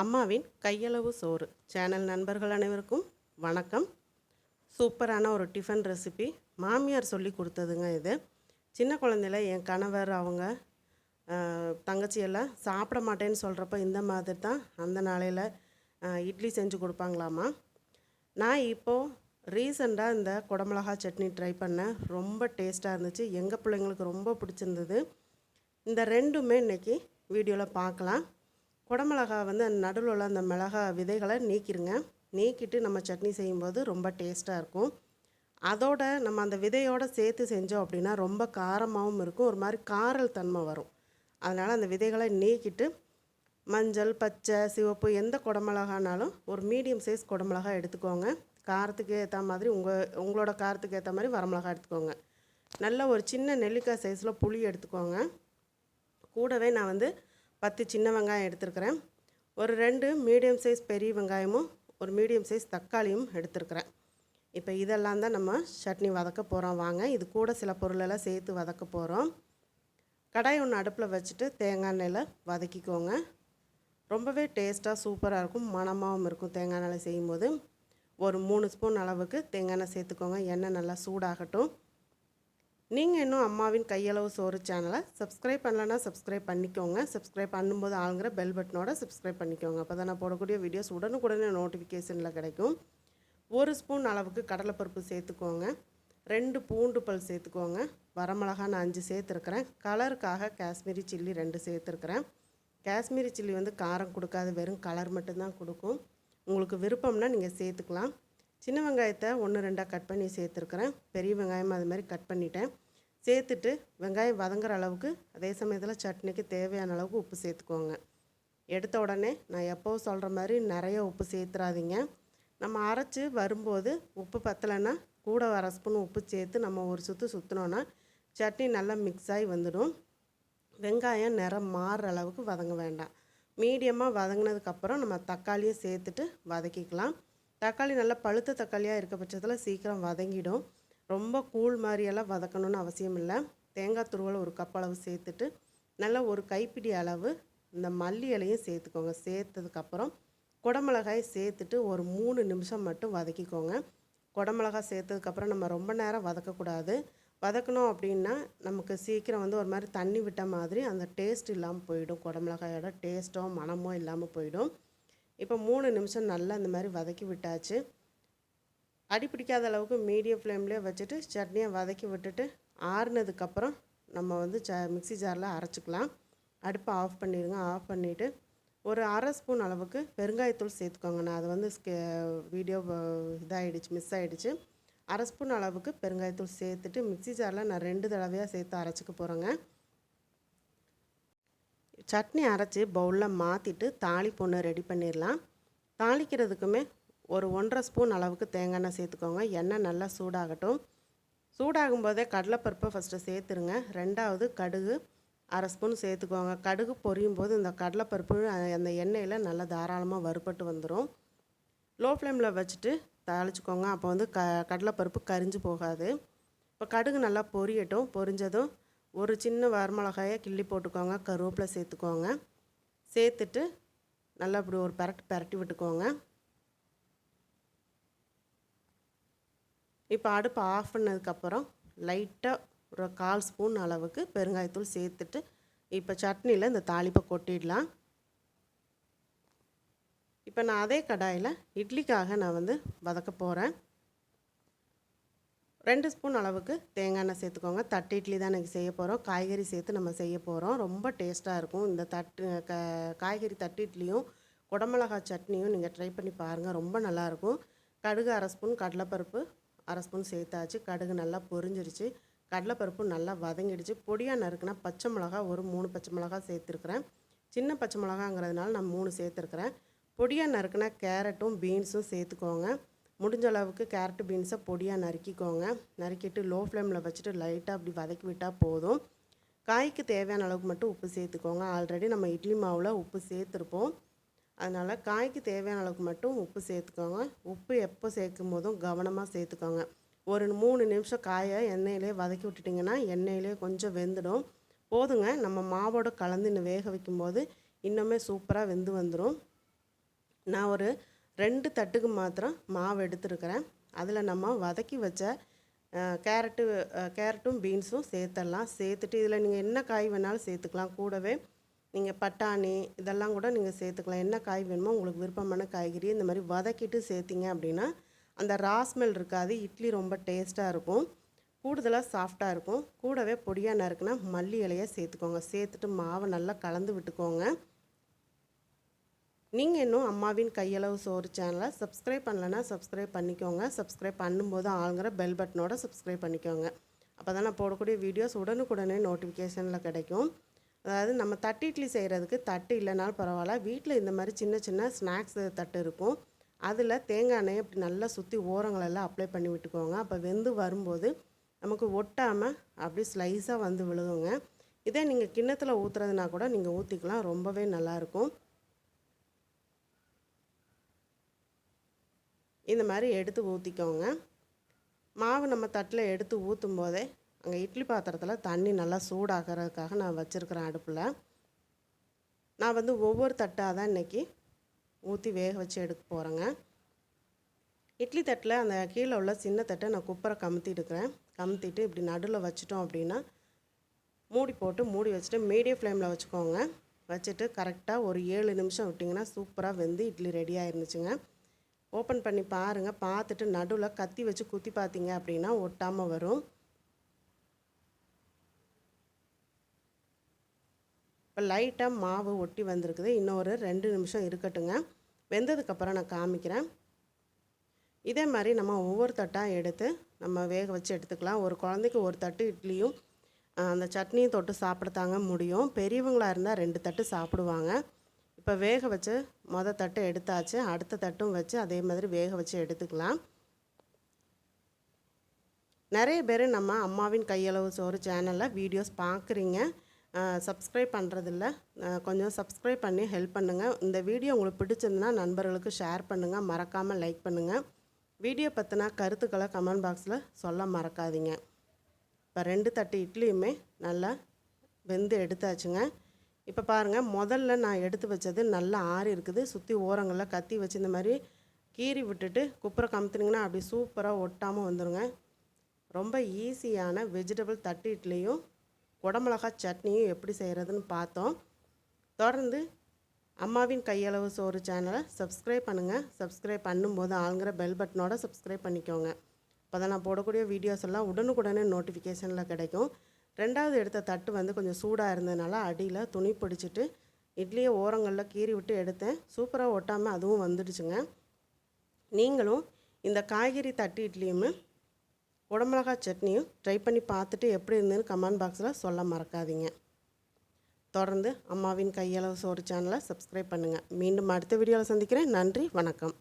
அம்மாவின் கையளவு சோறு. சேனல் நண்பர்கள் அனைவருக்கும் வணக்கம். சூப்பரான ஒரு டிஃபன் ரெசிபி. மாமியார் சொல்லி கொடுத்ததுங்க இது. சின்ன குழந்தையில என் கணவர் அவங்க தங்கச்சியெல்லாம் தங்கச்சி எல்லாம் சாப்பிட மாட்டேன்னு சொல்கிறப்ப இந்த மாதிரி தான் அந்த நாளையில் இட்லி செஞ்சு கொடுப்பாங்களாமா? நான் இப்போது ரீசெண்டாக இந்த குடமிளகா சட்னி ட்ரை பண்ணேன். ரொம்ப டேஸ்ட்டாக இருந்துச்சு. எங்கள் பிள்ளைங்களுக்கு ரொம்ப பிடிச்சிருந்தது. இந்த ரெண்டுமே இன்றைக்கி வீடியோவில் பார்க்கலாம். குடமிளகா வந்து அந்த நடுவில் உள்ள அந்த மிளகா விதைகளை நீக்கிடுங்க நீக்கிட்டு நம்ம சட்னி செய்யும்போது ரொம்ப டேஸ்ட்டாக இருக்கும். அதோட நம்ம அந்த விதையோடு சேர்த்து செஞ்சோம் அப்படின்னா ரொம்ப காரமாகவும் இருக்கும். ஒரு மாதிரி காரல் தன்மை வரும். அதனால் அந்த விதைகளை நீக்கிட்டு மஞ்சள் பச்சை சிவப்பு எந்த குடமிளகானாலும் ஒரு மீடியம் சைஸ் குடமிளகா எடுத்துக்கோங்க. காரத்துக்கு ஏற்ற மாதிரி உங்கள் உங்களோட காரத்துக்கு ஏற்ற மாதிரி வரமிளகா எடுத்துக்கோங்க. நல்ல ஒரு சின்ன நெல்லிக்காய் சைஸில் புளி எடுத்துக்கோங்க. கூடவே நான் வந்து பத்து சின்ன வெங்காயம் எடுத்துருக்கிறேன். ஒரு ரெண்டு மீடியம் சைஸ் பெரிய வெங்காயமும் ஒரு மீடியம் சைஸ் தக்காளியும் எடுத்துருக்கிறேன். இப்போ இதெல்லாம் தான் நம்ம சட்னி வதக்க போகிறோம் வாங்க இது கூட சில பொருளெல்லாம் சேர்த்து வதக்க போகிறோம் கடாய் ஒன்று அடுப்பில் வச்சுட்டு தேங்காய் எண்ணெயில் வதக்கிக்கோங்க. ரொம்பவே டேஸ்ட்டாக சூப்பராக இருக்கும். மணமாகவும் இருக்கும் தேங்காய் எண்ணெய் செய்யும்போது. ஒரு மூணு ஸ்பூன் அளவுக்கு தேங்காய் எண்ணெய் சேர்த்துக்கோங்க. எண்ணெய் நல்லா சூடாகட்டும். நீங்கள் இன்னும் அம்மாவின் கையளவு சோறு சேனலை சப்ஸ்கிரைப் பண்ணலன்னா சப்ஸ்கிரைப் பண்ணிக்கோங்க. சப்ஸ்கிரைப் பண்ணும்போது ஆளுங்கிற பெல் பட்டனோட சப்ஸ்கிரைப் பண்ணிக்கோங்க. அப்போ தான் நான் போடக்கூடிய வீடியோஸ் உடனுக்குடனே நோட்டிஃபிகேஷனில் கிடைக்கும். ஒரு ஸ்பூன் அளவுக்கு கடலைப்பருப்பு சேர்த்துக்கோங்க. ரெண்டு பூண்டு பல் சேர்த்துக்கோங்க. வரமிளகா நான் அஞ்சு சேர்த்துருக்குறேன். கலருக்காக காஷ்மீரி சில்லி ரெண்டு சேர்த்துருக்குறேன். காஷ்மீரி சில்லி வந்து காரம் கொடுக்காது. வெறும் கலர் மட்டும்தான் கொடுக்கும். உங்களுக்கு விருப்பம்னா நீங்கள் சேர்த்துக்கலாம். சின்ன வெங்காயத்தை ஒன்று ரெண்டாக கட் பண்ணி சேர்த்துருக்குறேன். பெரிய வெங்காயம் அது மாதிரி கட் பண்ணிட்டேன். சேர்த்துட்டு வெங்காயம் வதங்குற அளவுக்கு அதே சமயத்தில் சட்னிக்கு தேவையான அளவுக்கு உப்பு சேர்த்துக்கோங்க. எடுத்த உடனே நான் எப்போவும் சொல்கிற மாதிரி நிறைய உப்பு சேர்த்துறாதீங்க. நம்ம அரைச்சி வரும்போது உப்பு பத்தலைன்னா கூட அரை ஸ்பூன் உப்பு சேர்த்து நம்ம ஒரு சுற்று சுற்றினோன்னா சட்னி நல்லா மிக்ஸ் ஆகி வந்துடும். வெங்காயம் நிறம் மாறுற அளவுக்கு வதங்க வேண்டாம். மீடியமாக வதங்கினதுக்கப்புறம் நம்ம தக்காளியும் சேர்த்துட்டு வதக்கிக்கலாம். தக்காளி நல்லா பழுத்த தக்காளியாக இருக்க பட்சத்தில் சீக்கிரம் வதங்கிடும். ரொம்ப கூழ் மாதிரியெல்லாம் வதக்கணும்னு அவசியம் இல்லை. தேங்காய் துருவல் ஒரு கப் அளவு சேர்த்துட்டு நல்லா ஒரு கைப்பிடி அளவு இந்த மல்லி இலையும் சேர்த்துக்கோங்க. சேர்த்ததுக்கப்புறம் குடமிளகாய் சேர்த்துட்டு ஒரு மூணு நிமிஷம் மட்டும் வதக்கிக்கோங்க. குடமிளகாய் சேர்த்ததுக்கப்புறம் நம்ம ரொம்ப நேரம் வதக்கக்கூடாது. வதக்கணும் அப்படின்னா நமக்கு சீக்கிரம் வந்து ஒரு மாதிரி தண்ணி விட்ட மாதிரி அந்த டேஸ்ட் இல்லாமல் போயிடும். குடமிளகாயோட டேஸ்ட்டோ மணமோ இல்லாமல் போயிடும். இப்போ மூணு நிமிஷம் நல்லா இந்த மாதிரி வதக்கி விட்டாச்சு. அடி பிடிக்காத அளவுக்கு மீடியம் ஃப்ளேம்லேயே வச்சுட்டு சட்னியை வதக்கி விட்டுட்டு ஆறுனதுக்கப்புறம் நம்ம வந்து ச மிக்ஸி ஜாரில் அரைச்சிக்கலாம். அடுப்பை ஆஃப் பண்ணிடுங்க. ஆஃப் பண்ணிவிட்டு ஒரு அரை ஸ்பூன் அளவுக்கு பெருங்காயத்தூள் சேர்த்துக்கோங்க. நான் அது வந்து வீடியோ இதாகிடுச்சு மிஸ் ஆகிடுச்சு அரை ஸ்பூன் அளவுக்கு பெருங்காயத்தூள் சேர்த்துட்டு மிக்ஸி ஜாரில் நான் ரெண்டு தடவையாக சேர்த்து அரைச்சிக்க போகிறேங்க சட்னி அரைச்சி பவுலில் மாற்றிட்டு தாளிப்பு ஒன்று ரெடி பண்ணிடலாம். தாளிக்கிறதுக்குமே ஒரு ஒன்றரை ஸ்பூன் அளவுக்கு தேங்காய் எண்ணெய் சேர்த்துக்கோங்க. எண்ணெய் நல்லா சூடாகட்டும். சூடாகும் போதே கடலைப்பருப்பை ஃபஸ்ட்டு சேர்த்துருங்க. ரெண்டாவது கடுகு அரை ஸ்பூன் சேர்த்துக்கோங்க. கடுகு பொரியும் போது இந்த கடலைப்பருப்பு அந்த எண்ணெயில் நல்லா தாராளமாக வறுபட்டு வந்துடும் லோ ஃப்ளேமில் வச்சுட்டு தாளிச்சுக்கோங்க. அப்போ வந்து க கடலைப்பருப்பு கரிஞ்சு போகாது. இப்போ கடுகு நல்லா பொரியட்டும். பொரிஞ்சதும் ஒரு சின்ன வரமிளகாயை கிள்ளி போட்டுக்கோங்க கருவேப்பிலை சேர்த்துக்கோங்க. சேர்த்துட்டு நல்லா இப்படி ஒரு பரட்டு பரட்டி விட்டுக்கோங்க. இப்போ அடுப்பு ஆஃப் பண்ணதுக்கப்புறம் லைட்டாக ஒரு கால் ஸ்பூன் அளவுக்கு பெருங்காயத்தூள் சேர்த்துட்டு இப்போ சட்னியில் இந்த தாளிப்பை கொட்டிடலாம். இப்போ நான் அதே கடாயில் இட்லிக்காக நான் வந்து வதக்க போகிறேன் ரெண்டு ஸ்பூன் அளவுக்கு தேங்காய் எண்ணெய் சேர்த்துக்கோங்க. தட்டு இட்லி தான் இன்றைக்கி செய்ய போகிறோம் காய்கறி சேர்த்து நம்ம செய்ய போகிறோம் ரொம்ப டேஸ்ட்டாக இருக்கும். இந்த தட்டு க காய்கறி தட்டு இட்லியும் குடமிளகா சட்னியும் நீங்கள் ட்ரை பண்ணி பாருங்கள் ரொம்ப நல்லாயிருக்கும் கடுகு அரை ஸ்பூன் கடலைப்பருப்பு அரை ஸ்பூன் சேர்த்தாச்சு. கடுகு நல்லா பொரிஞ்சிருச்சு. கடலைப்பருப்பு நல்லா வதங்கிடுச்சு. பொடியாக நறுக்குனா பச்சை மிளகா ஒரு மூணு பச்சை மிளகா சேர்த்துருக்குறேன். சின்ன பச்சை மிளகாங்கிறதுனால நான் மூணு சேர்த்துருக்குறேன். பொடியாக நறுக்குனா கேரட்டும் பீன்ஸும் சேர்த்துக்கோங்க. முடிஞ்ச அளவுக்கு கேரட் பீன்ஸை பொடியாக நறுக்கிக்கோங்க. நறுக்கிட்டு லோ ஃப்ளேமில் வச்சுட்டு லைட்டாக அப்படி வதக்கி விட்டால் போதும். காய்க்கு தேவையான அளவுக்கு மட்டும் உப்பு சேர்த்துக்கோங்க. ஆல்ரெடி நம்ம இட்லி மாவில் உப்பு சேர்த்துருப்போம். அதனால் காய்க்கு தேவையான அளவுக்கு மட்டும் உப்பு சேர்த்துக்கோங்க. உப்பு எப்போ சேர்க்கும் போதும் கவனமாக சேர்த்துக்கோங்க. ஒரு மூணு நிமிஷம் காயை எண்ணெயிலே வதக்கி விட்டுட்டிங்கன்னா எண்ணெயிலே கொஞ்சம் வெந்துடும். போதுங்க. நம்ம மாவோட கலந்து இன்னும் வேக வைக்கும்போது இன்னுமே சூப்பராக வெந்து வந்துடும் நான் ஒரு ரெண்டு தட்டுக்கு மாத்திரம் மாவு எடுத்துருக்கிறேன். அதில் நம்ம வதக்கி வச்ச கேரட்டு கேரட்டும் பீன்ஸும் சேர்த்துடலாம் சேர்த்துட்டு இதில் நீங்கள் என்ன காய் வேணாலும் சேர்த்துக்கலாம். கூடவே நீங்கள் பட்டாணி இதெல்லாம் கூட நீங்கள் சேர்த்துக்கலாம். என்ன காய் வேணுமோ உங்களுக்கு விருப்பமான காய்கறி இந்த மாதிரி வதக்கிட்டு சேர்த்திங்க அப்படின்னா அந்த ராஸ்மெல் இருக்காது. இட்லி ரொம்ப டேஸ்ட்டாக இருக்கும். கூடுதலாக சாஃப்டாக இருக்கும். கூடவே பொடியாக நறுக்குனா மல்லி இலையை சேர்த்துக்கோங்க. சேர்த்துட்டு மாவை நல்லா கலந்து விட்டுக்கோங்க. நீங்கள் இன்னும் அம்மாவின் கையளவு சோறு சேனலை சப்ஸ்கிரைப் பண்ணலன்னா சப்ஸ்கிரைப் பண்ணிக்கோங்க. சப்ஸ்கிரைப் பண்ணும்போது ஆளுங்கிற பெல் பட்டனோட சப்ஸ்கிரைப் பண்ணிக்கோங்க. அப்போ தான் நான் போடக்கூடிய வீடியோஸ் உடனுக்குடனே நோட்டிஃபிகேஷனில் கிடைக்கும். அதாவது நம்ம தட்டு இட்லி செய்கிறதுக்கு தட்டு இல்லைனாலும் பரவாயில்ல. வீட்டில் இந்த மாதிரி சின்ன சின்ன ஸ்நாக்ஸ் தட்டு இருக்கும். அதில் தேங்காய் எண்ணெயை அப்படி நல்லா சுற்றி ஓரங்களெல்லாம் அப்ளை பண்ணி விட்டுக்கோங்க. அப்போ வெந்து வரும்போது நமக்கு ஒட்டாமல் அப்படி ஸ்லைஸாக வந்து விழுகுங்க. இதே நீங்கள் கிண்ணத்தில் ஊற்றுறதுனா கூட நீங்கள் ஊற்றிக்கலாம் ரொம்பவே நல்லாயிருக்கும் இந்த மாதிரி எடுத்து ஊற்றிக்கோங்க மாவு நம்ம தட்டில் எடுத்து ஊற்றும் போதே அங்கே இட்லி பாத்திரத்தில் தண்ணி நல்லா சூடாகிறதுக்காக நான் வச்சுருக்கிறேன் அடுப்பில். நான் வந்து ஒவ்வொரு தட்டாக தான் இன்றைக்கி ஊற்றி வேக வச்சு எடுக்க போகிறேங்க இட்லி தட்டில் அந்த கீழே உள்ள சின்ன தட்டை நான் குப்பரை கமுத்தி எடுக்கிறேன் கமுத்திட்டு இப்படி நடுவில் வச்சிட்டோம் அப்படின்னா மூடி போட்டு மூடி வச்சுட்டு மீடியம் ஃப்ளேமில் வச்சுக்கோங்க. வச்சுட்டு கரெக்டாக ஒரு ஏழு நிமிஷம் விட்டிங்கன்னா சூப்பராக வெந்து இட்லி ரெடி ஆயிருந்துச்சுங்க. ஓப்பன் பண்ணி பாருங்கள் பார்த்துட்டு நடுவில் கத்தி வச்சு குத்தி பார்த்தீங்க அப்படின்னா ஒட்டாமல் வரும். இப்போ லைட்டாக மாவு ஒட்டி வந்திருக்குது. இன்னும் ஒரு ரெண்டு நிமிஷம் இருக்கட்டுங்க. வெந்ததுக்கப்புறம் நான் காமிக்கிறேன். இதே மாதிரி நம்ம ஒவ்வொரு தட்டாக எடுத்து நம்ம வேக வச்சு எடுத்துக்கலாம். ஒரு குழந்தைக்கு ஒரு தட்டு இட்லியும் அந்த சட்னியும் தொட்டு சாப்பிட தாங்க முடியும். பெரியவங்களாக இருந்தால் ரெண்டு தட்டு சாப்பிடுவாங்க. இப்போ வேக வச்சு மொதல் தட்டு எடுத்தாச்சு அடுத்த தட்டும் வச்சு அதே மாதிரி வேக வச்சு எடுத்துக்கலாம். நிறைய பேர் நம்ம அம்மாவின் கையளவு சோறு சேனலில் வீடியோஸ் பார்க்குறீங்க சப்ஸ்கிரைப் பண்ணுறதில்ல கொஞ்சம் சப்ஸ்கிரைப் பண்ணி ஹெல்ப் பண்ணுங்கள் இந்த வீடியோ உங்களுக்கு பிடிச்சிருந்தனா நண்பர்களுக்கு ஷேர் பண்ணுங்கள் மறக்காமல் லைக் பண்ணுங்கள் வீடியோ பற்றின கருத்துக்களை கமெண்ட் பாக்ஸில் சொல்ல மறக்காதீங்க. இப்போ ரெண்டு தட்டு இட்லியுமே நல்லா வெந்து எடுத்தாச்சுங்க. இப்போ பாருங்கள் முதல்ல நான் எடுத்து வச்சது நல்லா ஆறி இருக்குது. சுற்றி ஓரங்களில் கத்தி வச்சு இந்த மாதிரி கீறி விட்டுட்டு குப்புற கமுத்துனிங்கன்னா அப்படி சூப்பராக ஒட்டாமல் வந்துடுங்க ரொம்ப ஈஸியான வெஜிடபிள் தட்டு இட்லியும் குடமிளகா சட்னியும் எப்படி செய்கிறதுன்னு பார்த்தோம். தொடர்ந்து அம்மாவின் கையளவு சோறு சேனலை சப்ஸ்கிரைப் பண்ணுங்கள் சப்ஸ்கிரைப் பண்ணும்போது ஆளுங்கிற பெல் பட்டனோட சப்ஸ்கிரைப் பண்ணிக்கோங்க. அப்போ தான் நான் போடக்கூடிய வீடியோஸ் எல்லாம் உடனுக்குடனே நோட்டிஃபிகேஷனில் கிடைக்கும். ரெண்டாவது எடுத்த தட்டு வந்து கொஞ்சம் சூடாக இருந்ததுனால அடியில் துணி பிடிச்சிட்டு இட்லியை ஓரங்களில் கீறி விட்டு எடுத்தேன். சூப்பராக ஒட்டாமல் அதுவும் வந்துடுச்சுங்க. நீங்களும் இந்த காய்கறி தட்டு இட்லியும் குடமிளகா சட்னியும் ட்ரை பண்ணி பார்த்துட்டு எப்படி இருந்ததுன்னு கமெண்ட் பாக்ஸில் சொல்ல மறக்காதீங்க. தொடர்ந்து அம்மாவின் கையளவு சோறு சேனலை சப்ஸ்கிரைப் பண்ணுங்கள் மீண்டும் அடுத்த வீடியோவில் சந்திக்கிறேன். நன்றி வணக்கம்.